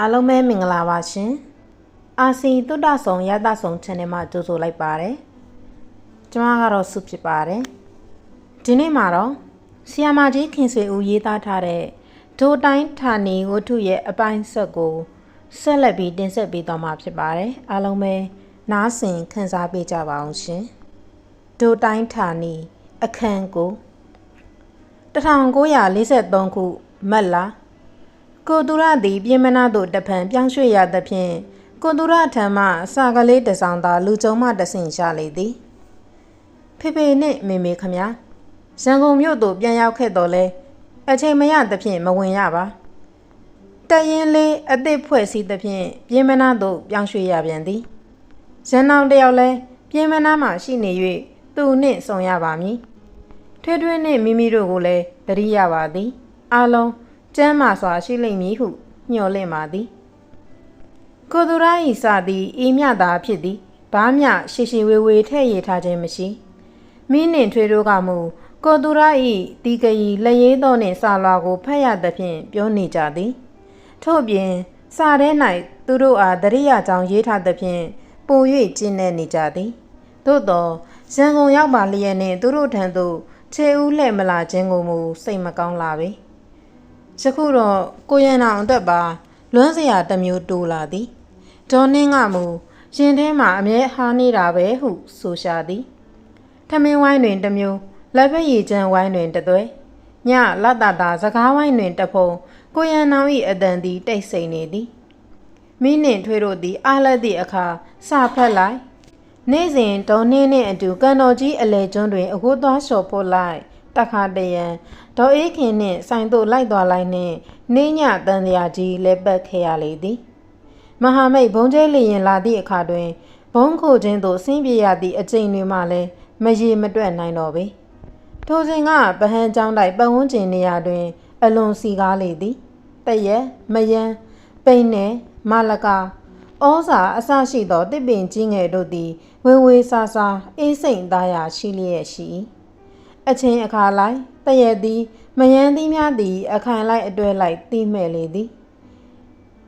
အားလုံးပဲမင်္ဂလာပါရှင်အာစီတုဒ္ဒဆုံရတဆုံ channel မှာကြိုဆိုလိုက်ပါတယ်ကျွန်မကတော့စုဖြစ်ပါတယ်ဒီနေ့မှာတော့ဆီယာမာကြီးခင်ဆွေဦးရေးသားထားတဲ့ဒိုတိုင်းဌာနီဝတ္ထုရဲ့အပိုင်းဆက်ကိုဆက်လက်ပြီးတင်ဆက်ပေးသွားမှာဖြစ်ပါတယ်အားလုံးပဲနားဆင်ခံစားပေးကြပါအောင်ရှင်ဒိုတိုင်းဌာနီအခန်းကို1943ခုမတ်လ ကိုသူရသည်ပြင်မနာသို့တဖန်ပြောင်းရွှေ့ရသဖြင့်ကိုသူရထံမှစာကလေးတစ်စောင်သာလူကြုံမှတဆင့်ရှာလေသည်ဖေဖေနှင့်မေမေခမရန်ကုန်မြို့သို့ပြန်ရောက်ခဲ့တော်လဲအချိန်မရသဖြင့်မဝင်ရပါတရင်လေးအသစ်ဖွဲ့စည်းသဖြင့်ပြင်မနာသို့ပြောင်းရွှေ့ရပြန်သည်ရန်အောင်တယောက်လဲပြင်မနာမှရှိနေ၍သူနှင့်ဆုံရပါမည်ထွေးထွေးနှင့်မိမိတို့ကိုလည်းတရိရပါသည် အားလုံး ကျမ်းမာစွာရှိလိမ့်မည်ဟုညှော်လင့်ပါသည်ကိုသူရဤစသည်အေးမြသာဖြစ်သည်ဘားမြရှိရှိဝေဝေထဲ့ရထားခြင်းမရှိမင်းနှင့်ထွေးတို့ကမူကိုသူရဤတီကရီလက်ရေးတော်နှင့်စာလွာကိုဖတ်ရသဖြင့်ပြောနေကြသည်ထို့ပြင်စာထဲ၌သူတို့အားတရိယာကြောင့်ရေးထားသဖြင့်ပို၍ကျင့်နေနေကြသည်သို့သောရန်ကုန်ရောက်ပါလျက်နှင့်သူတို့ထံသို့ခြေဦးလှဲ့မလာခြင်းကိုမူစိတ်မကောင်းလာပေ ယခုတော့ကိုရန်အောင်အတွက်ပါလွမ်းစရာတစ်မျိုးတိုးလာသည်ဒေါ်နှင်းကမူရင်ထဲမှာအမြဲဟားနေတာပဲဟုဆိုရှာသည်ထမင်းဝိုင်းတွင်တစ်မျိုးလက်ဖက်ရည်ချမ်းဝိုင်းတွင်တစ်သွဲညလတ်တာတာစကားဝိုင်းတွင်တစ်ဖုံကိုရန်အောင်၏အတန်သည်တိတ်ဆိတ်နေသည်မိနှင့်ထွေးတို့သည်အားလက်သည့်အခါစဖက်လိုက်နေ့စဉ်ဒေါ်နှင်းနှင့်အတူကန်တော်ကြီးအလဲကျွန်းတွင်အကိုသွားလျှော်ဖို့လိုက်တခါတရံ ဒေါ်အေးခင်နှင့်ဆိုင်တို့လိုက်သွားလိုက်နှင့်နေညတန်တရာကြီးလဲပတ်ခဲ့ရလေသည်မဟာမိတ်ဘုံကျဲလျင်လာသည့်အခါတွင်ဘုံခိုခြင်းသို့ဆင်းပြေရသည့်အကျင့်တွေမှလည်းမရေမတွက်နိုင်တော့ပေထိုစဉ်ကပဟန်းကျောင်းတိုက်ပတ်ဝန်းကျင်နေရာတွင် အလွန်စီကားလေသည်တရက်မယန်းပိန်နယ်မာလကာဩဇာအဆရှိသောတစ်ပင်ကြီးငယ်တို့သည်ဝေဝေဆာဆာအေးစိမ်သားရာရှိလျက်ရှိ အချင်းအခါလိုက်တရက်သည်မယန်းသီးများသည် အခိုင်လိုက်အတွဲလိုက်တီးမဲ့လေသည်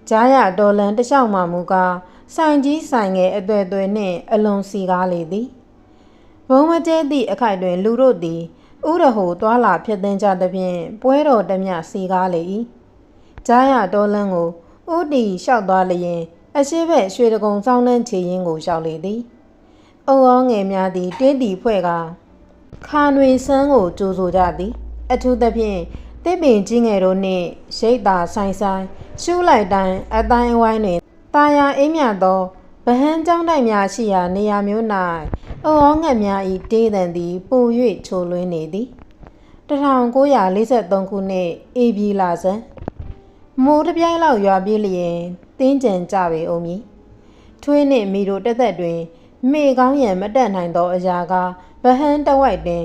ကြားရဒေါ်လန်တလျှောက်မှမူကားဆိုင်ကြီးဆိုင်ငယ်အသွဲသွဲနှင့်အလွန်စီကားလေသည်ဘုံမကျဲသည့်အခိုက်တွင် လူတို့သည်ဥရဟိုတွာလာ ဖြစ်သိမ်းကြသဖြင့်ပွဲတော်တမျှစီကားလေ၏ကြားရဒေါ်လန်ကိုဥတီလျှောက်သွားလျင်အရှိဘက်ရွှေတကုံစောင်းနှန်းချေရင်ကိုလျှောက်လေသည်အုံအောငယ်များသည်တင်းတီဖွဲ့က ခါနွေဆန်းကိုကြိုးဆိုကြသည် အထူးသဖြင့်တစ်ပင်ကြီးငယ်တို့နှင့်ရိတ်တာဆိုင်ဆိုင်ရှူးလိုက်တိုင်းအတိုင်းအဝိုင်းတွင်တာယာအိမ်မြသောဗဟန်းကျောင်းတိုက်များရှိရာနေရာမျိုး၌အုံအောငယ်များ၏တေးတန်သည်ပို၍ချိုလွင်းနေသည်1943ခုနှစ်ဧပြီလဆန်းမိုးတပြိုင်လောက်ရွာပြေးလျင်တင်းကြံကြပေအောင်မည်ထွေးနှင့်မိတို့တက်သက်တွင် မေကောင်းရန်မတက်နိုင်သောအရာက ဗဟန်းတဝိုက်တွင်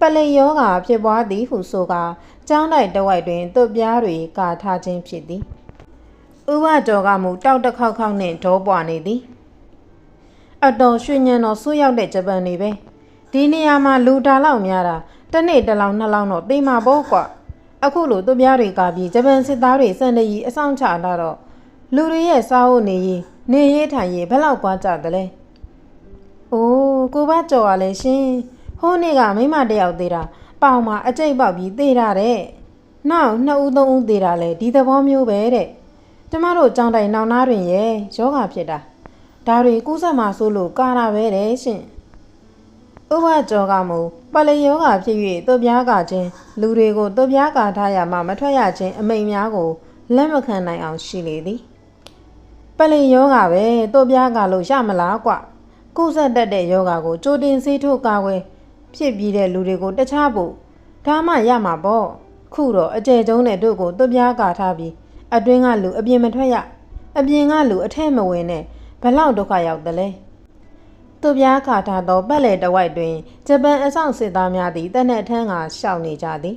ပလိယောဂါဖြစ်ပွားသည်ဟုဆိုကာကျောင်းတိုက်တဝိုက်တွင်သွပ်ပြားတွေကာထားခြင်းဖြစ်သည်ဥပတော်ကမူတောက်တစ်ခေါက်ခေါက်နှင့်ဒေါပွားနေသည်အတော်ရွှေညံတော်ဆိုးရောက်တဲ့ဂျပန်တွေပဲဒီနေရာမှာလူတာလောက်များတာတစ်နေ့တစ်လောင်နှစ်လောင်တော့သိမှာပေါ့ကွာအခုလိုသွပ်ပြားတွေကပြီးဂျပန်စစ်သားတွေစံတရီအဆောင်ချလာတော့လူတွေရဲ့စားဖို့နေရေးနေရေးထိုင်ရေးဘယ်လောက်ကွာကြသလဲ။ အိုးကိုဘကြော်ရလဲရှင်။ဟိုးနေ့ကမိမတယောက်သေးတာပေါင်မှာအကျိတ်ပေါက်ပြီးသေးတာတဲ့။နောက်နှစ်ဦးသုံးဦးသေးတာလဲဒီသဘောမျိုးပဲတဲ့။ကျမတို့ကြောင်းတိုင်နောင်နာတွင်ရဲ့ယောဂဖြစ်တာ။ဒါတွေကူးဆက်မှာဆိုလို့ကာတာပဲတဲ့ရှင်။ဥပကြောကမူပလယောဂဖြစ်၍သွပြားကခြင်းလူတွေကိုသွပြားကာထားရမှမထွက်ရခြင်းအမိန်များကိုလက်မခံနိုင်အောင်ရှိလေသည်ပလင်ယောဂပဲတို့ပြားကလို့ရမလားကွ ကုဆက်တက်တဲ့ယောဂကိုကြိုတင်စေးထုတ်ကာကွယ်ဖြစ်ပြီးတဲ့လူတွေကိုတခြားဖို့ဒါမှရမှာပေါ့ခုတော့အကျယ်ကျုံးတဲ့တို့ကိုတို့ပြားကာထားပြီးအတွင်းကလူအပြင်မထွက်ရအပြင်ကလူအထက်မဝင်နဲ့ဘလောက်ဒုက္ခရောက်တယ်လဲသူပြားခါထားသောပတ်လည်တဝိုက်တွင်ဂျပန်အဆောင်စစ်သားများသည်တနက်ထန်းကရှောက်နေကြသည်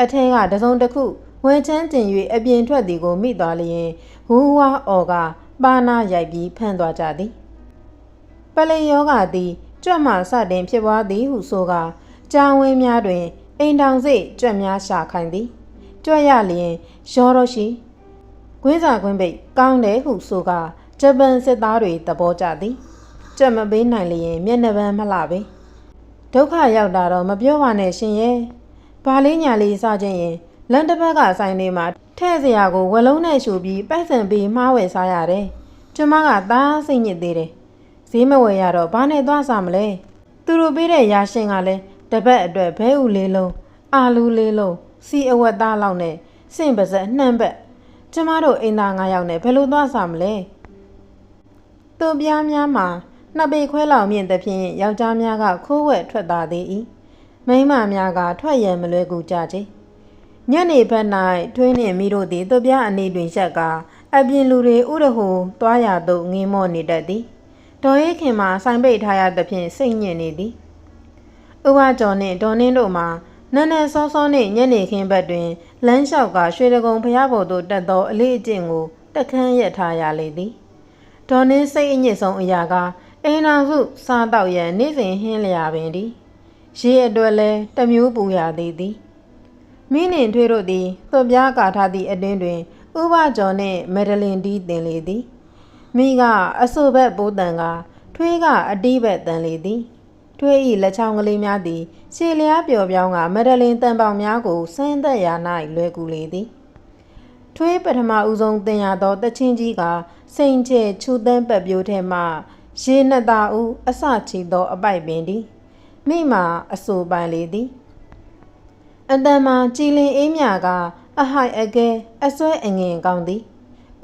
အထက်ကတစုံတစ်ခုဝန်ချမ်းကျင်၍အပြင်ထွက်သည်ကိုမိသွားလျင်ဝူဝါအော်ကပါနာရိုက်ပြီးဖမ်းသွားကြသည် ပလိယောဂသည်ကြွက်မှစတင်ဖြစ်ပွားသည်ဟုဆိုကာကြောင်ဝင်းများတွင်အိမ်တောင်စိတ်ကြွက်များရှာခိုင်းသည်ကြွက်ရလျင်ရောတော့ရှိကွင်းစာကွင်းပိတ်ကောင်းတယ်ဟုဆိုကဂျပန်စစ်သားတွေသဘောကျသည်ကြက်မပေးနိုင်လျင်မျက်နှာပန်းမလှပဲဒုက္ခရောက်တာတော့မပြောပါနဲ့ရှင်ရဲ့ဘာလေးညာလေးစခြင်းရင်လန်တစ်ဘက်ကဆိုင်လေးမှာထဲ့စရာကိုဝလုံးနဲ့ရှူပြီးပိုက်ဆံပေးမှားဝယ်စားရတယ်ကျမကသားစိတ်ညစ်သေးတယ် ဈေးမဝယ်ရတော့ဘာနဲ့သွားစားမလဲသူတို့ပေးတဲ့ရာရှင်ကလည်းတပတ်အတွက်ဘဲဥလေးလုံးအာလူလေးလုံးစီအဝတ်သားလောက်နဲ့စင့်ပါစက်နှမ်းပတ်ကျမတို့အိမ်သား၅ယောက်နဲ့ဘယ်လိုသွားစားမလဲသူပြားများမှာနှစ်ပေခွဲလောက်မြင့်သဖြင့်ယောက်ျားများကခိုးဝဲထွက်သားသေး၏မိန်းမများကထွက်ရန်မလွယ်ကူကြချေညနေဘက်၌ထွင်းနှင့်မိတို့သည်သူပြားအနေတွင်ရက်က အပြင်လူတွေဥရဟုသွားရသို့ငင်းမော့နေတတ်သည် ဒေါ်ရဲခင်မှာဆိုင်ပိတ်ထားရသဖြင့်စိတ်ညစ်နေသည်ဥပကျော်နှင့်ဒေါ်နှင်းတို့မှာနန်းနန်းစောစောနှင့်ညနေခင်းဘက်တွင်လမ်းလျှောက်ကရွှေတကုံဖျားပေါ်သို့တက်သောအလေးအကျင့်ကိုတက်ခမ်းရက်ထားရလေသည်ဒေါ်နှင်းစိတ်အညစ်ဆုံးအရာကအိမ်တော်စုစားတော့ရန်နေ့စဉ်ဟင်းလျာပင်သည်ရေအတွက်လဲတမျိုးပူရသေးသည်မင်းနှင့်ထွေးတို့သည်သွပြားကာထားသည့်အတွင်းတွင်ဥပကျော်နှင့်မက်ဒလင်တီးတင်လေသည် မိကအဆိုဘက်ပိုးတန်ကထွေးကအတီးဘက်တန်လေသည်ထွေးဤလက်ချောင်းကလေးများသည်ရှေလျားပျော်ပြောင်းကမက်ဒလင်တန်ပေါင်များကိုစမ်းသက်ရာ၌လွယ်ကူလေသည်ထွေးပထမဦးဆုံးတင်ရသောတချင်းကြီးကစိန်ချေချူတန်းပတ်ပြိုးထဲမှရေနှစ်သာဦးအစချီသောအပိုက်ပင်သည်မိမာအဆိုပိုင်လေသည်အတန်မှာကြည်လင်အေးမြကအဟိုက်အကဲအစွဲအငင်ကောင်းသည်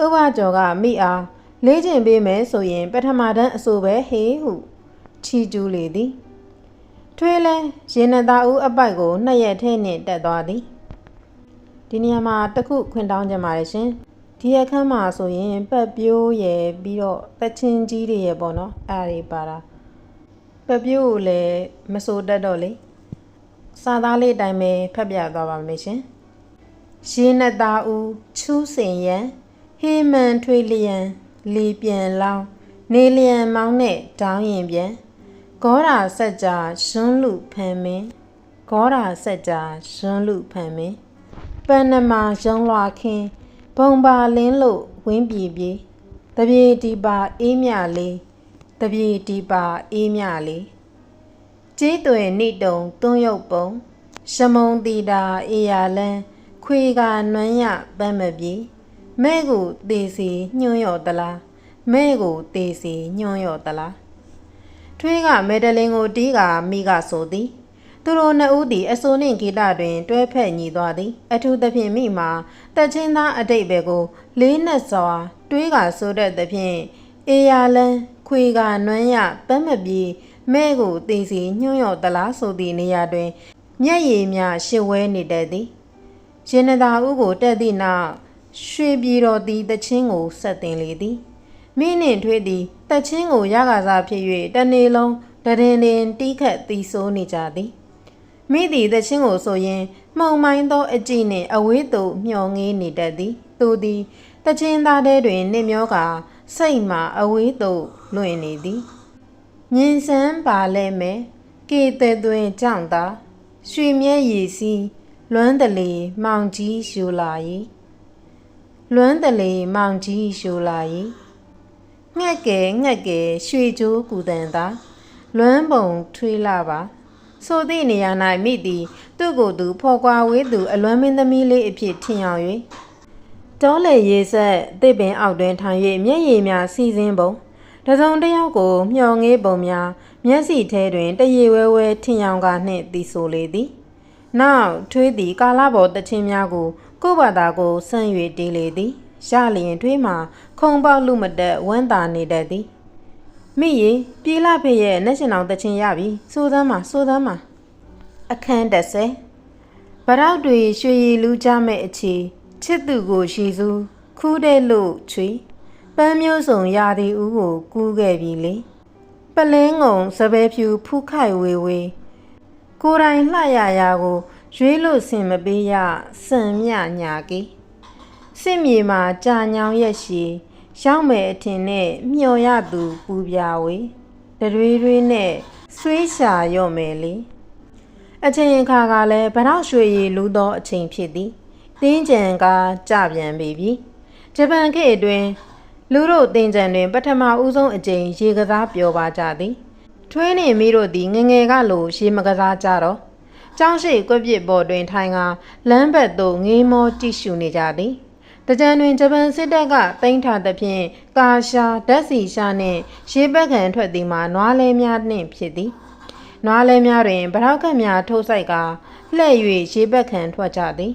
ဥပကျော်ကမိအား လေးကျင်ပေးမယ်ဆိုရင် ပထမတန်းအဆိုပဲဟေးဟုချီကျူးလေသည်ထွေးလဲရေနသားဦးအပိုက်ကိုနှစ်ရက်ထဲနှင့်တက်သွားသည်ဒီနေရာမှာတခုခွင်တောင်းကြပါရရှင်ဒီအခန်းမှာဆိုရင် ပတ်ပြိုးရယ်ပြီးတော့တချင်းကြီးတွေရယ်ပေါ့နော်အဲ့ဒါတွေပါတာပတ်ပြိုးကိုလည်းမစိုးတတ်တော့လေစာသားလေးအတိုင်းပဲဖတ်ပြသွားပါမယ်ရှင်ရေနသားဦးချူးစင်ရန်ဟေမန်ထွေးလျံ လီပြန်လောင်းနေလျံမောင်းနဲ့တောင်းရင်ပြန်ဂေါရာဆက်ကြရွန်းလူဖန်မင်းဂေါရာဆက်ကြရွန်းလူဖန်မင်းပန်နမာရုံးလွာခင်းဘုံပါလင်းလို့ဝင်းပြေပြေတပြေတီပါအေးမြလေးတပြေတီပါအေးမြလေးကျေးသွယ်နိတုံတွန်းရုပ်ပုံရှမုံတီတာအေယာလန်းခွေကနွမ်းရပန်းမပြေ မဲ့ကိုတေစီညွှန်းရော်တလားမဲ့ကိုတေစီညွှန်းရော်တလားထွေးကမေဒလင်ကိုတီးကမိကဆိုသည်သူတို့နှစ်ဦးသည်အစိုးနှင့်ဂီတတွင်တွဲဖက်ညီသွားသည် အထူးသဖြင့်မိမှာတက်ချင်းသားအတိတ်ပဲကို လေးနက်စွာတွေးကဆိုတတ်သဖြင့်အေယာလန်းခွေကနွမ်းရပန်းမပြေမဲ့ကိုတေစီညွှန်းရော်တလားဆိုသည့်နေရာတွင် မျက်ရည်များရှစ်ဝဲနေတတ်သည်ရှင်နသာဦးကိုတက်သည့်နောက် ရွှေပြည်တော်သည်တချင်းကိုဆက်တင်လေသည်မိနှင့်ထွေးသည်တချင်းကိုရကားစားဖြစ်၍တနေ့လုံးတရင်တင်တီးခတ်တီးဆိုးနေကြသည်မိသည်တချင်းကိုဆိုရင်မှုံမိုင်းသောအကြည့်နှင့်အဝေးသို့မျောငေးနေတတ်သည်သူသည်တချင်းသားတဲတွင်နှင့်မျောကာစိတ်မှအဝေးသို့လွင့်နေသည်မြင်ဆန်းပါလဲမယ်ကေတဲ့သွင်းကြောင့်သာရွှေမြဲရည်စီးလွမ်းတလေမောင်ကြီးရှူလာ၏ လွမ်းတလေမောင်ကြီးရှူလာ၏ငှက်ကဲငှက်ကဲရွှေကြိုးကူတန်သာလွမ်းပုံထွေးလာပါဆိုသည့်နေရာ၌မိသည်သူ့ကိုယ်သူဖော်ကွာဝေးသူအလွမ်းမင်းသမီးလေးအဖြစ်ထင်အောင်၍တောလေရေးဆက်တစ်ပင်အောက်တွင်ထိုင်၍မျက်ရည်များစီးစင်းပုံတစုံတစ်ယောက်ကိုမျှော်ငေးပုံများမျက်စိထဲတွင်တရေဝဲဝဲထင်အောင်ကနှင့်တီဆိုလေသည်နောက်ထွေးသည်ကာလာဘော်တချင်းများကို ကို့ဘာသာကိုဆန့်၍တီးလေသည်ရလျင်ထွေးမှာခုံပေါက်လူမတက်ဝမ်းသာနေတတ်သည်မိရီပြေလာဖေရဲ့နှက်ရှင်အောင်တချင်းရပြီစိုးသမ်းမှာစိုးသမ်းမှာအခန်းတက်ဆဲဗရောက်တွေရွှေရည်လူးကြမဲ့အခြေချစ်သူကိုရှည်စုခူးတဲ့လို့ချွေပန်းမျိုးစုံရာသီဦးကိုကူးခဲ့ပြီလေပလင်းငုံစပယ်ဖြူဖူးခိုက်ဝေဝေကိုယ်တိုင်လှရရာကို ရွေးလို့စင်မပေးရစံမြညာကေစစ်မြေမှာကြာညောင်ရက်ရှည်ရောက်မယ်အထင်နဲ့မျော်ရသူပူပြဝေတရွေးရွေးနဲ့ဆွေးရှာရော့မယ်လေအချိန်အခါကလည်းဗရောက်ရွှေရည်လူသောအချိန်ဖြစ်သည်တင်းကြံကကြပြန်ပြီပြီဂျပန်ခေတ်အတွင်းလူတို့တင်ကြံတွင် ပထမဦးဆုံးအကြိမ်ရေကစားပြောပါကြသည်ထွေးနှင့်မိတို့သည်ငငယ်ကလိုရေမကစားကြတော့ ကျောင်းရှိကွက်ပစ်ပေါ်တွင်ထိုင်ကလမ်းဘက်သို့ငေးမောကြည့်ရှုနေကြသည်တကြံတွင်ဂျပန်စစ်တပ်ကတင်ထားသဖြင့်ကာရှာဓာတ်စီရှာနှင့်ရေပက်ခံထွက်သည်မှာနွားလဲများနှင့်ဖြစ်သည်နွားလဲများတွင်ဗရောက်ခတ်များထိုးဆိုင်ကလှဲ့၍ရေပက်ခံထွက်ကြသည်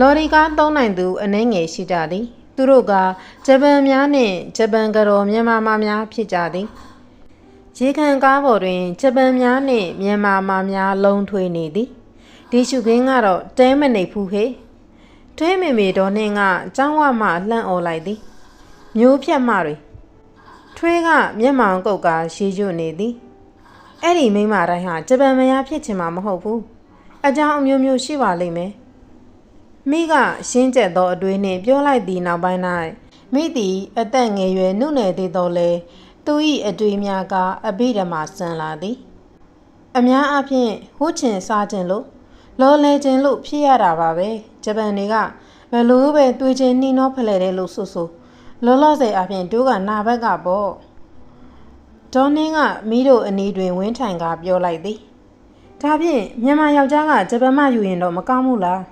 လော်ရီကားသုံးနိုင်သူအနှဲငယ်ရှိကြသည် သူတို့ကဂျပန်များနှင့်ဂျပန်ကတော်မြန်မာမာများဖြစ်ကြသည် ရေခံကားပေါ်တွင်ဂျပန်များနှင့်မြန်မာမာများလုံးထွေးနေသည်ဒီရှုခင်းကတော့တဲမနေဘူးဟေထွေးမေမေတော်နှင်းကကျောင်းဝမှလှန့်អော်လိုက်သည်မျိုးဖြတ်မတွေထွေးကမျက်မှောင်ကုတ်ကရေရွတ်နေသည်အဲ့ဒီမိန်းမတိုင်းဟာဂျပန်မယားဖြစ်ချင်မှာမဟုတ်ဘူးအကြောင်းအမျိုးမျိုးရှိပါလိမ့်မယ်မိကရှင်းကျက်သောအတွေးနှင့်ပြောလိုက်သည့်နောက်ပိုင်း၌မိသည်အသက်ငယ်ရွယ်နှုတ်နယ်သေးသောလေ သူ၏အတွေးများကအဘိဓမ္မာဆန်လာသည်အများအားဖြင့်ဟိုးချင်စားခြင်းလို့လော်လဲခြင်းလို့ဖြစ်ရတာပါပဲဂျပန်တွေကဘယ်လိုပဲတွေးခြင်းနှီးနှောဖလှယ်တယ်လို့ဆိုဆိုလောလောဆယ်အားဖြင့်တို့ကနာဘက်ကပေါ့ဒေါ်နင်းကမိတို့အနီးတွင်ဝင်းထိုင်ကပြောလိုက်သည်ဒါဖြင့်မြန်မာယောက်ျားကဂျပန်မယူရင်တော့မကောင်းဘူးလား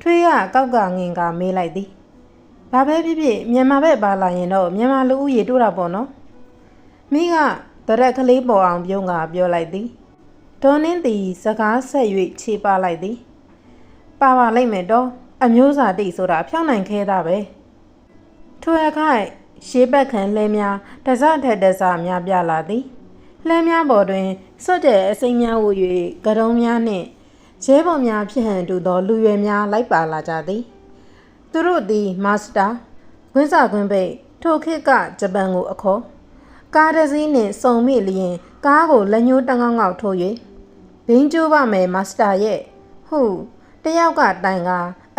ထွေးကကောက်ကငင်ကမေးလိုက်သည်။ဘာပဲဖြစ်ဖြစ်မြန်မာဘက်ပါလာရင်တော့မြန်မာလူဦးရေတိုးတာပေါ့နော်။ မိကတရက်ကလေးပေါ်အောင်ပြုံးကပြောလိုက်သည်။ဒေါ်နင်းသည်စကားဆက်၍ခြေပါလိုက်သည်။ပါပါလိမ့်မယ်တော့အမျိုးစာတိတ်ဆိုတာဖြောင်းနိုင်ခဲတာပဲ။ထွေအခိုက်ရှေးဘက်ခံလဲများတစထက်တစများပြလာသည်။လဲများပေါ်တွင်စွတ်တဲ့အစိမ်းများဝ၍ကရုံးများနှင့်ရဲဘော်များဖြစ်ဟန်တူသောလူရွယ်များလိုက်ပါလာကြသည် သူတို့သည်မာစတာခွင်းစာခွင်းပိတ်ထိုခေတ်ကဂျပန်ကိုအခေါ် ကားတစ်စီးနှင့်စုံမိလျင်ကားကိုလက်ညှိုးတငောင်းငေါက်ထိုး၍ဘင်းကျိုးပါမယ်မာစတာရဲ့ဟုတယောက်ကတိုင်က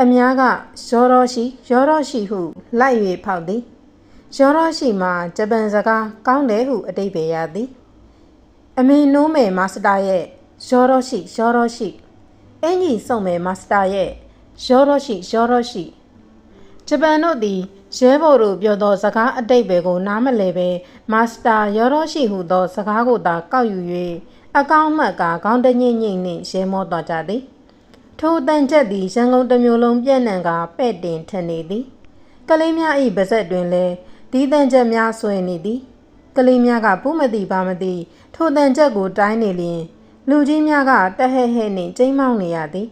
အများကရောရောရှိရောရောရှိဟုလိုက်၍ဖောက်သည်ရောရောရှိမှာဂျပန်စကားကောင်းတယ်ဟုအတိတ်ပဲရသည်အမေနိုးမယ်မာစတာရဲ့ရောရောရှိရောရောရှိအင်ကြီးစုံမယ်မာစတာရဲ့ရောရောရှိရောရောရှိဂျပန်တို့သည် ရဲဘော်တို့ပြောသောစကားအတိတ်ပဲကိုနားမလည်ပဲမာစတာရောရောရှိဟုသောစကားကိုသာကောက်ယူ၍အကောင်းမှတ်ကခေါင်းတညိမ့်ညိမ့်နှင့်ရဲမောသွားကြသည်ထိုတန်ချက်သည်ရန်ကုန်တစ်မျိုးလုံးပြန့်နှံ့ကပဲ့တင်ထနေသည်ကလေးများ၏ပါဇက်တွင်လည်းဒီတန်ချက်များဆွဲနေသည်ကလေးများကပူးမသိပါမသိထိုတန်ချက်ကိုတိုင်းနေလျင် လူကြီးများကတဟဲဟဲနှင့်ကျိမ်းမောင်းနေရသည်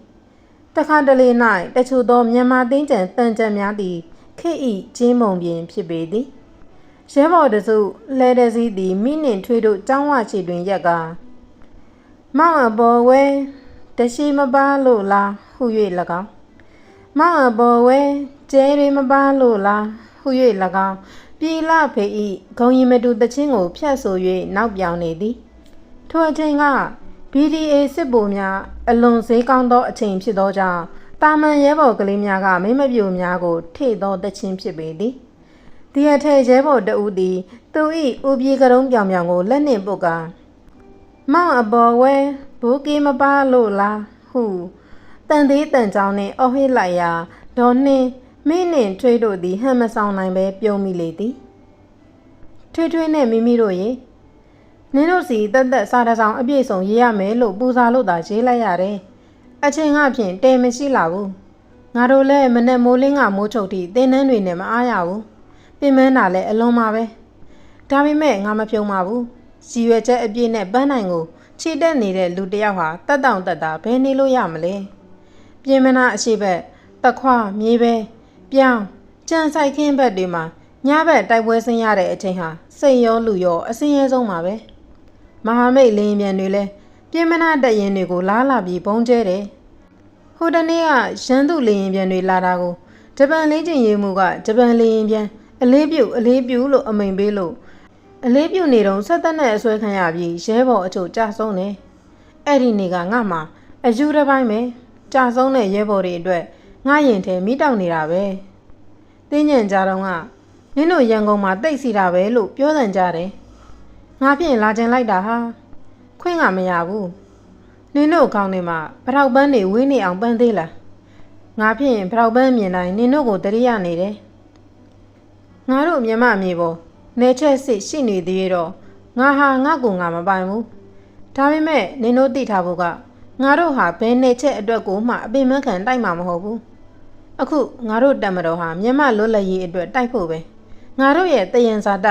တခါတလေ၌တချို့သောမြန်မာသိန်းကျန်တန်ကြံများသည် ခေဤကျင်းမုံပြင်ဖြစ်ပေသည်ရဲဘော်တစုလဲတစည်းသည်မိနှင့်ထွေးတို့ចောင်းဝချီတွင်ရက်ကမောင်အဘော်ဝဲတရှိမပါလို့လားဟု၍၎င်းမောင်အဘော်ဝဲကျဲတွေမပါလို့လားဟု၍၎င်းပြည်လဖေဤဂုံရင်မတူတချင်းကိုဖြတ်ဆို၍နောက်ပြောင်နေသည်ထိုအချိန်က BDA စစ်ဗိုလ်များအလွန်ဈေးကောင်းသောအချိန်ဖြစ်သောကြောင့် တာမန်ရဲဘော်ကလေးများကမိမပြိုများကိုထိသောတခြင်းဖြစ်ပေသည်။ဒီအထက်ရဲဘော်တဦးသည်သူ၏ဥပြေကရုံးပြောင်ပြောင်ကိုလက်နှင့်ပုတ်ကမောင်အပေါ်ဝဲဘူကီမပါလို့လားဟုတန်သေးတန်ကြောင်းနှင့်အော်ဟစ်လိုက်ရာဒေါ်နှင်းမင်းနှင့်ထွေးတို့သည်ဟန်မဆောင်နိုင်ပဲပြုံးမိလေသည်ထွေးထွေးနှင့်မိမိတို့ရေနင်းတို့စီတက်တက်စားတဆောင်အပြည့်စုံရေးရမယ်လို့ပူဇာလို့သာရေးလိုက်ရတယ်။ အချိန်ကဖြင့်တဲမရှိလာဘူး။ငါတို့လည်းမနဲ့မိုးလင်းကမိုးချုပ်တီတင်းနှန်းတွေနဲ့မအားရဘူး။ပင်မန်းတာလည်းအလွန်ပါပဲ။ဒါပေမဲ့ငါမဖြုံပါဘူး။စီရွယ်ချက်အပြည့်နဲ့ပန်းနိုင်ကိုခြေတက်နေတဲ့လူတစ်ယောက်ဟာတက်တောင့်တက်တာဘယ်နေလို့ရမလဲ။ပြင်မနာအရှိဘက်တခွမြေပဲပြောင်းကြံဆိုင်ခင်းဘက်တွေမှာညဘက်တိုက်ပွဲဆင်းရတဲ့အချိန်ဟာစိတ်ရောလူရောအစင်းရဲဆုံးပါပဲ။မဟာမိတ်လင်းပြန်တွေလည်း ပြင်းမနာတက်ရင်တွေကိုလားလာပြီးဘုံကျဲတယ်။ဟိုတနေ့ကရန်သူလင်းပြန်တွေလာတာကိုဂျပန်လေးကျင်ရေးမှုကဂျပန်လင်းပြန်အလေးပြုတ်အလေးပြုတ်လို့အမိန်ပေးလို့အလေးပြုတ်နေတော့ဆက်သက်နဲ့အဆွဲခံရပြီးရဲဘော်အချို့ကြာဆုံးတယ်။အဲ့ဒီနေ့ကငါမှအယူတစ်ပိုင်းပဲကြာဆုံးတဲ့ရဲဘော်တွေအတွက်ငါရင်ထဲမိတောက်နေတာပဲ။တင်းညံကြတော့ကနင်းတို့ရန်ကုန်မှာတိတ်စီတာပဲလို့ပြောစံကြတယ်။ငါဖြင့်လာကျင်လိုက်တာဟာ ခွင့်ကမရဘူးနင်းတို့ကောင်းနေမှာဖထောက်ပန်းနေဝင်းနေအောင်ပန်းသေးလားငါဖြင့်ဖထောက်ပန်းမြင်တိုင်းနင်းတို့ကိုတရိရနေတယ်ငါတို့မြန်မာမြေပေါ်နေချက်စစ်ရှိနေသေးရတော့ငါဟာငါ့ကိုငါမပိုင်ဘူးဒါပေမဲ့နင်တို့သိထားဖို့ကငါတို့ဟာဘယ်နေချက်အတွက်ကိုမှအပင်မခံတိုက်မှာမဟုတ်ဘူးအခုငါတို့တက်မတော်ဟာမြန်မာလွတ်လပ်ရေးအတွက်တိုက်ဖို့ပဲငါတို့ရဲ့တယံဇာတ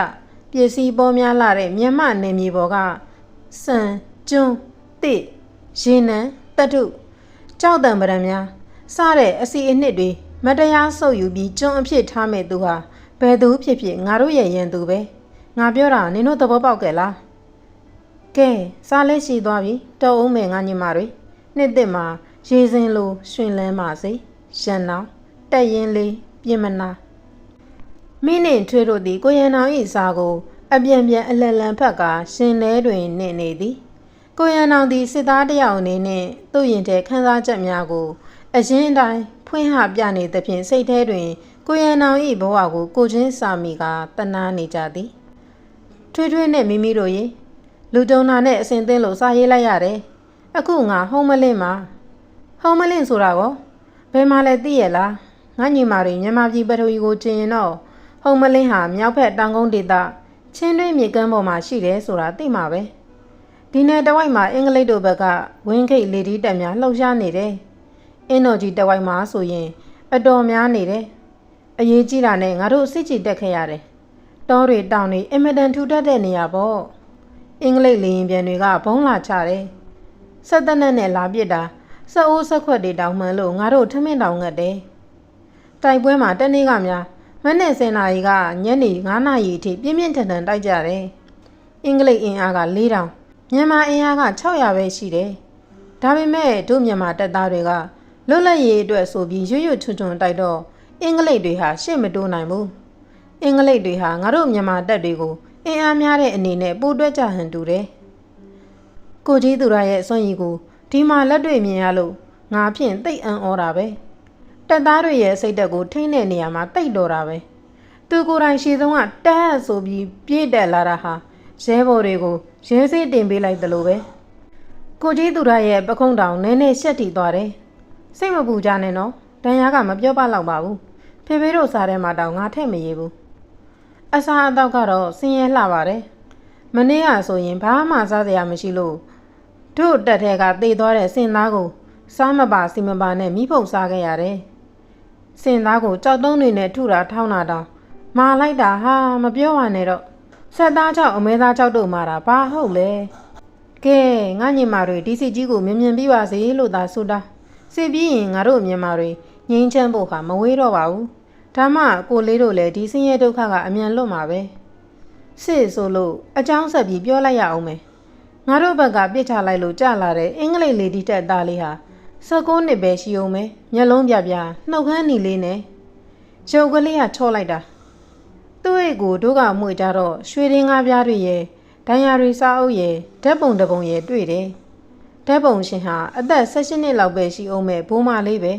ပစ္စည်းပေါ်များလာတဲ့မြန်မာနယ်မြေပေါ်က စံကျွန်းတစ်ရေနံတတုကြောက်တံပရံများစတဲ့အစီအနှစ်တွေမတရားဆုပ်ယူပြီးကျွန်းအဖြစ်ထားမဲ့သူဟာဘယ်သူဖြစ်ဖြစ်ငါတို့ရဲ့ရန်သူပဲငါပြောတာနင်တို့သဘောပေါက်ကြလားကဲစားလဲရှိသွားပြီတော်အောင်မယ်ငါညီမတွေနှစ်သက်မှာရေစင်လိုရှင်လန်းပါစေရန်နောင်တက်ရင်လေးပြင်မနာမိနစ်ထွေးတို့သည်ကိုရန်နောင်၏စာကို အပြန်ပြန်အလလန်ဖက်ကရှင်လဲတွင်နှင့်နေသည်ကိုရန်နောင်သည်စစ်သားတစ်ယောက်အနေနဲ့သူ့ရင်ထဲခန်းစားချက်များကို အရင်အတိုင်းဖွင့်ဟပြနေသဖြင့်စိတ်ထဲတွင် ကိုရန်နောင်၏ဘဝကိုကိုချင်းစာမိကတနာနေကြသည်ထွေးထွေးနဲ့မိမိတို့ရေလူကြုံနာနဲ့အစင်သင်းလို့စာရေးလိုက်ရတယ်အခုငါဟုံးမလင့်မှာဟုံးမလင့်ဆိုတာကောဘယ်မှာလဲသိရလားငါညီမတွေမြန်မာပြည်ပထဝီကိုကျင်ရင်တော့ဟုံးမလင့်ဟာမြောက်ဘက်တောင်ကုန်းဒေသ ချင်းတွင်းမြေကမ်းပေါ်မှာရှိတယ်ဆိုတာသိမှာပဲဒီနယ်တဝိုက်မှာအင်္ဂလိပ်တို့ဘက်ကဝင်းခိတ်လေဒီတက်များလှုပ်ရှားနေတယ်အင်းတော်ကြီးတဝိုက်မှာဆိုရင် အတော်များနေတယ်အရေးကြီးတာနဲ့ငါတို့စစ်ချီတက်ခဲ့ရတယ်တောတွေတောင်တွေအင်မတန်ထူထပ်တဲ့နေရာပေါ့အင်္ဂလိပ်လေရင်ပြန်တွေကဘုံလာချတယ်ဆက်သက်နဲ့နဲ့လာပစ်တာစအိုးဆက်ခွက်တွေတောင်မှန်လို့ငါတို့ထမင်းတောင်ငတ်တယ်တိုက်ပွဲမှာတနေ့ကများ မနေ့10နာရီကညနေ9နာရီအထိပြင်းပြင်းထန်ထန်တိုက်ကြတယ်အင်္ဂလိပ်အင်အားက4000မြန်မာအင်အားက600ပဲရှိတယ်ဒါပေမဲ့တို့မြန်မာတပ်သားတွေကလွတ်လပ်ရေးအတွက်ဆိုပြီးရွရွချွတ်ချွတ်တိုက်တော့အင်္ဂလိပ်တွေဟာရှေ့မတိုးနိုင်ဘူးအင်္ဂလိပ်တွေဟာငါတို့မြန်မာတပ်တွေကိုအင်အားများတဲ့အနေနဲ့ပိုတွက်ကြဟန်တူတယ်။ကိုကြီးသူရရဲ့အစွမ်းရည်ကိုဒီမှာလက်တွေ့မြင်ရလို့ငါဖြင့်တိတ်အံ့ဩတာပဲ။ တပ်သားတွေရဲ့စိတ်ဓာတ်ကိုထိန်းတဲ့နေရာမှာတိတ်တော်တာပဲ။သူကိုယ်တိုင်ရှေ့ဆုံးကတက်ဆိုပြီးပြေးတက်လာတာဟာရဲဘော်တွေကိုရဲစေးတင်ပေးလိုက်တယ်လို့ပဲ။ကိုကြီးသူရရဲ့ပခုံးတောင်နည်းနည်းရှက်တီသွားတယ်။စိတ်မပူကြနဲ့နော်။တန်ရာကမပြောပလောက်ပါဘူး။ဖေဖေတို့စားထဲမှာတောင်ငါထည့်မရဘူး။အစားအသောက်ကတော့ဆင်းရဲလှပါတယ်။မနေ့ကဆိုရင်ဘာမှစားစရာမရှိလို့တို့တက်ထဲကသေသွားတဲ့စင်သားကိုစားမပါစီမပါနဲ့မိဖုတ်စားခဲ့ရတယ်။ စင်သားကိုကြောက်တုံးတွေနဲ့ထုတာထောင်းတာတောင်မာလိုက်တာဟာမပြောပါနဲ့တော့ဆက်သားချောက်အမဲသားချောက်တို့မာတာဘာဟုတ်လဲ။ကဲငါညီမတွေဒီစီကြီးကိုမြင်မြင်ပြီးပါစေလို့သာဆိုတာစစ်ပြီးရင်ငါတို့မြန်မာတွေငြိမ်းချမ်းဖို့ဟာမဝေးတော့ပါဘူး။ဒါမှကိုလေးတို့လည်းဒီဆင်းရဲဒုက္ခကအမြန်လွတ်မှာပဲစစ်ဆိုလို့အကြောင်းဆက်ပြီးပြောလိုက်ရအောင်မယ်ငါတို့ဘက်ကပြစ်ချလိုက်လို့ကြာလာတဲ့အင်္ဂလိပ်လေဒီတက်သားလေးဟာ 16နှစ်ပဲရှိအောင်မယ်မျက်လုံးပြပြနှုတ်ခမ်းနီလေးနဲ့ရုပ်ကလေးကချော့လိုက်တာသူ့ရဲ့ကိုတို့ကမှွေကြတော့ရွှေရင်းငါးပြားတွေရဲ့ဒဏ်ရာတွေစားအုပ်ရဲ့ဓာတ်ပုံတစ်ပုံရဲ့တွေ့တယ်ဓာတ်ပုံရှင်ဟာအသက်16နှစ်လောက်ပဲရှိအောင်မဲ့ဘိုးမလေးပဲ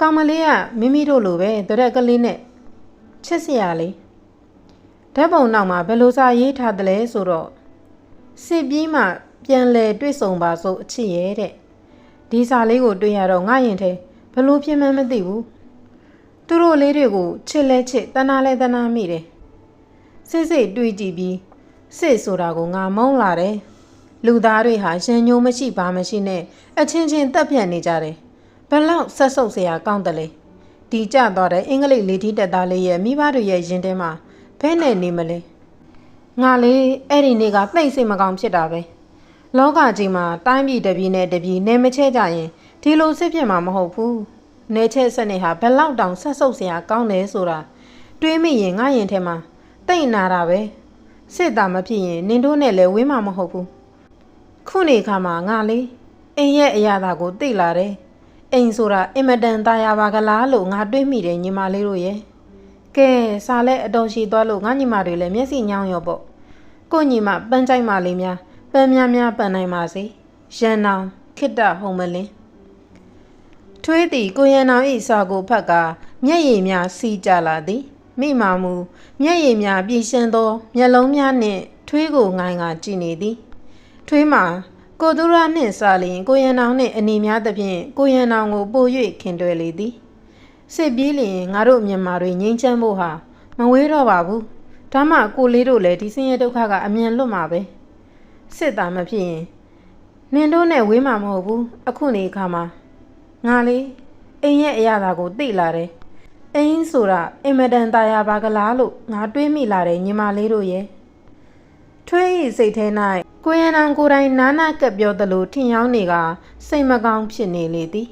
ကောင်မလေးကမိမိတို့လိုပဲတရက်ကလေးနဲ့ချစ်စရာလေးဓာတ်ပုံနောက်မှာဘယ်လိုစာရေးထားတယ်လဲဆိုတော့စစ်ပြီးမှပြန်လဲတွေ့ဆုံပါစို့အချစ်ရဲ့တဲ့ ဒီစာလေးကိုတွေ့ရတော့ငါရင်ထဲဘလို့ဖြစ်မှန်းမသိဘူးသူတို့လေးတွေကိုချစ်လဲချစ်တနာလဲတနာမိတယ်စစ်စစ်တွေ့ကြည့်ပြီးစစ်ဆိုတာကိုငါမုန်းလာတယ်လူသားတွေဟာရှင်ညိုမရှိဘာမရှိနဲ့အချင်းချင်းတက်ပြတ်နေကြတယ်ဘလောက်ဆက်ဆုပ်စရာကောင်းတယ်လေဒီကြတော့တဲ့အင်္ဂလိပ်လေးထီးတက်သားလေးရဲ့မိဘတွေရဲ့ရင်ထဲမှာဘဲနဲ့နေမလဲငါလေးအဲ့ဒီနေ့ကသိမ့်စိတ်မကောင်းဖြစ်တာပဲ။ လောကကြီးမှာတိုင်းပြည်တစ်ပြည်နဲ့တစ်ပြည်နယ်မချဲကြရင်ဒီလိုစစ်ဖြစ်မှာမဟုတ်ဘူးနယ်ချဲစနစ်ဟာဘလောက်တောင်ဆက်ဆုပ်စရာကောင်းတယ်ဆိုတာတွေးမိရင်ငါရင်ထဲမှာတိတ်နာတာပဲစစ်တာမဖြစ်ရင်နင်တို့နဲ့လည်းဝင်းမှာမဟုတ်ဘူးခုနေခါမှာငါလေအိမ်ရဲ့အရာသာကိုသိလာတယ်အိမ်ဆိုတာအင်မတန်တာယာပါကလားလို့ငါတွေးမိတယ်ညီမလေးတို့ရဲ့ကဲစာလဲအတော်ရှိသွားလို့ငါညီမတွေလည်းမျက်စိညောင်းရောပေါ့ကိုညီမပန်းကြိုက်မလေးများ ပန်းများများပန်းနိုင်ပါစေရန်နောင်ခိတ္တဟုံမလင်းထွေးသည်ကိုရန်နောင်၏စာကိုဖတ်ကာမျက်ရည်များစီးကြလာသည်မိမာမူမျက်ရည်များပြည့်ရှင်းသောမျက်လုံးများနှင့် ထွေးကိုငိုင်းကကြည့်နေသည် ထွေးမှာကိုသူရနှင့်စာလျင်ကိုရန်နောင်နှင့်အနေများသဖြင့်ကိုရန်နောင်ကိုပို၍ခင်တွယ်လေသည်စစ်ပြေးလျင်ငါတို့မြန်မာတွေငြိမ်းချမ်းဖို့ဟာမမဝေးတော့ပါဘူးဒါမှကိုလေးတို့လည်းဒီဆင်းရဲဒုက္ခကအမြင်လွတ်မှာပဲ စစ်သားမဖြစ်ရင်နင်တို့နဲ့ဝေးမှာမဟုတ်ဘူးအခုနေအခါမှာငါလေးအိမ်ရဲ့အရာသာကိုသိလာတယ်အိမ်ဆိုတာအင်မတန်တာယာပါကလားလို့ငါတွေးမိလာတယ်ညီမလေးတို့ရဲ့ထွေးဤစိတ်ထဲ၌ကိုရန်အောင်ကိုတိုင်နာနာကပ်ပြောသလိုထင်ရောက်နေကစိတ်မကောင်းဖြစ်နေလေသည်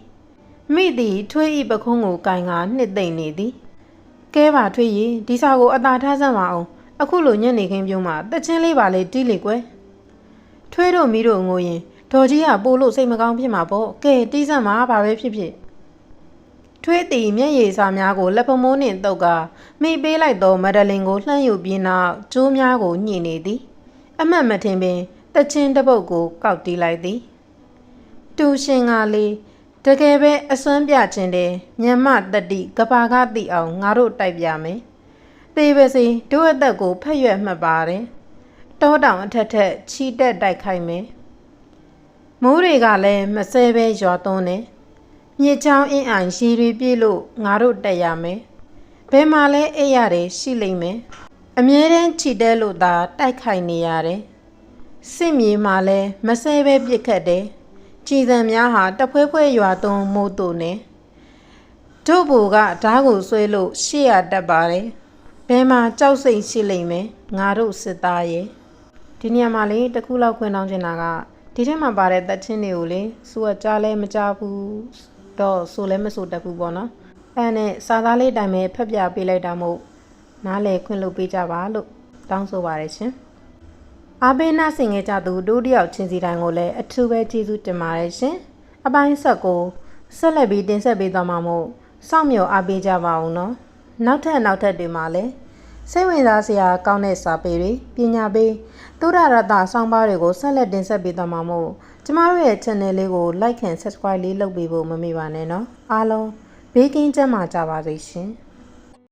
မိသည်ထွေးဤပခုံးကိုကင်ကနှစ်သိမ့်နေသည်ကဲပါထွေးဤဒီစာကိုအသာထားစမ်းပါအောင်အခုလိုညံ့နေခင်းပြုံးမှာတချင်းလေးပါလေတီးလေကွယ် ထွေးတို့မီးတို့ငိုရင်ဒေါ်ကြီးကပို့လို့စိတ်မကောင်းဖြစ်မှာပေါ့ကဲတီးစမ်းပါဘာပဲဖြစ်ဖြစ်ထွေးတီမျက်ရည်စာများကိုလက်ဖမိုးနှင့်တုပ်ကမိပေးလိုက်သောမဒလင်ကိုလှမ်းယူပြီးနောက်ကျိုးများကိုညှိနေသည် အမှတ်မထင်ပင်တက်ချင်းတစ်ပုတ်ကိုကောက်တီးလိုက်သည်တူရှင်ကလေးတကယ်ပဲအစွမ်းပြခြင်းတယ်မြန်မာတတိကဘာကတိအောင်ငါတို့တိုက်ပြမယ်သေပါစေတို့အသက်ကိုဖက်ရွက်မှတ်ပါတယ် တောတောင်အထက်ထက်ချီတက်တိုက်ခိုက်မယ်မိုးတွေကလည်းမဆဲပဲရွာသွန်းတယ်မြေချောင်းအင်းအိုင်ရေတွေပြေးလို့ငါတို့တက်ရမယ်ဘယ်မှာလဲအိပ်ရတယ်ရှိလိမ့်မယ်အမြဲတမ်းချီတက်လို့သာတိုက်ခိုက်နေရတယ်စစ်မြေမှာလဲမဆဲပဲပြစ်ခတ်တယ်ကြည်စံများဟာတဖွဲဖွဲရွာသွန်းမို့တို့နေတို့ဘူကဓားကိုဆွဲလို့ရှေ့ရတတ်ပါတယ်ဘယ်မှာကြောက်စိတ်ရှိလိမ့်မယ်ငါတို့စစ်သားရဲ့ ဒီနေရာမှာလေတစ်ခုလောက်ခွင့်တောင်းချင်တာကဒီထဲမှာပါတဲ့တက်ချင်းတွေကိုလေစူကကြားလဲမကြားဘူးတော့ဆိုလဲမဆိုတတ်ဘူးပေါ့နော်အဲ့နဲ့စာသားလေးတိုင်ပဲဖက်ပြပေးလိုက်တာမို့နားလေခွင့်လုပ်ပေးကြပါလို့တောင်းဆိုပါတယ်ရှင်အားပေးနာဆင်ခဲ့ကြသူဒုတိယချင်းစီတိုင်းကိုလည်းအထူးပဲကျေးဇူးတင်ပါတယ်ရှင်အပိုင်းဆက်ကိုဆက်လက်ပြီးတင်ဆက်ပေးသွားမှာမို့စောင့်မျှော်အားပေးကြပါဦးနော်နောက်ထပ်နောက်ထပ်တွေမှာလည်းစိတ်ဝင်စားစရာကောင်းတဲ့စာပေတွေပညာပေး သုဒ္ဓရတဆောင်းပါးတွေကိုဆက်လက်တင်ဆက်ပေးသွားမှာမို့ကျမတို့ရဲ့ channel လေးကို like and subscribe လေးလုပ်ပေးဖို့မမေ့ပါနဲ့နော်အားလုံးဘေးကင်းကျန်းမာကြပါစေရှင်